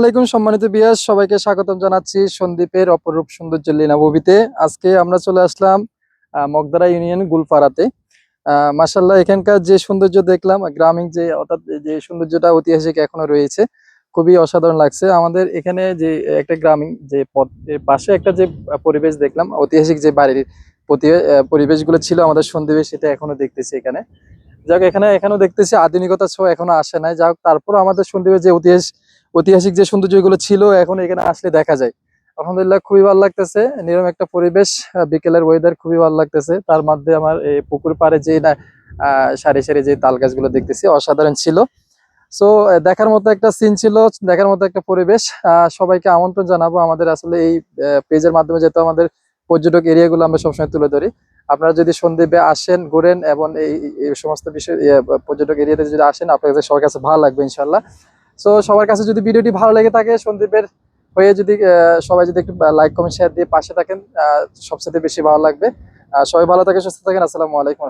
আলাইকুম সম্মানিত বিয়াস, সবাইকে স্বাগতম জানাচ্ছি সন্দীপের অপরূপ সৌন্দর্য লীনাববিতে আজকে আমরা চলে আসলাম মগদারা ইউনিয়ন গুলপাড়াতে মাসাল্লাহ এখানকার যে সৌন্দর্য দেখলাম গ্রামীণ যে, অর্থাৎ যে সৌন্দর্যটা ঐতিহাসিক এখনও রয়েছে, খুবই অসাধারণ লাগছে। আমাদের এখানে যে, একটা গ্রামীণ যে পথ পাশে একটা যে পরিবেশ দেখলাম, ঐতিহাসিক যে বাড়ির পরিবেশগুলো ছিল আমাদের সন্দীপে সেটা এখনও দেখতেছি এখানে। যাক, এখানে এখনও দেখতেছি, আধুনিকতা ছোঁয়া এখনও আসে নাই। যাক তারপর আমাদের সন্দীপের যে ঐতিহাস ঐতিহাসিক যে সৌন্দর্যগুলো ছিল এখন এখানে আসলে দেখা যায়। আলহামদুলিল্লাহ খুবই ভালো লাগতেছে। নিরম একটা পরিবেশ বিকেলের ওয়েদার খুবই ভালো লাগতেছে। তার মধ্যে আমার এই পুকুর পাড়ে যে না সারি সারি যে তাল গাছগুলো দেখতেছি অসাধারণ ছিল। সো দেখার মতো একটা সিন ছিল দেখার মতো একটা পরিবেশ। সবাইকে আমন্ত্রণ জানাব আমাদের আসলে এই পেজের মাধ্যমে যেহেতু আমাদের পর্যটক এরিয়াগুলো আমরা সবসময় তুলে ধরি। আপনারা যদি সন্দীপে আসেন ঘুরেন এবং এই সমস্ত বিষয় ইয়ে, পর্যটক এরিয়াতে যদি আসেন আপনাদের কাছে সবার কাছে ভালো লাগবে ইনশাল্লাহ সো সবার কাছে যদি ভিডিওটি ভালো লেগে থাকে, সন্দীপের হয়ে যদি সবাই যদি একটু লাইক কমেন্ট শেয়ার দিয়ে পাশে থাকেন সবচেয়ে বেশি ভালো লাগবে। সবাই ভালো থাকে সুস্থ থাকেন। আসসালামু আলাইকুম।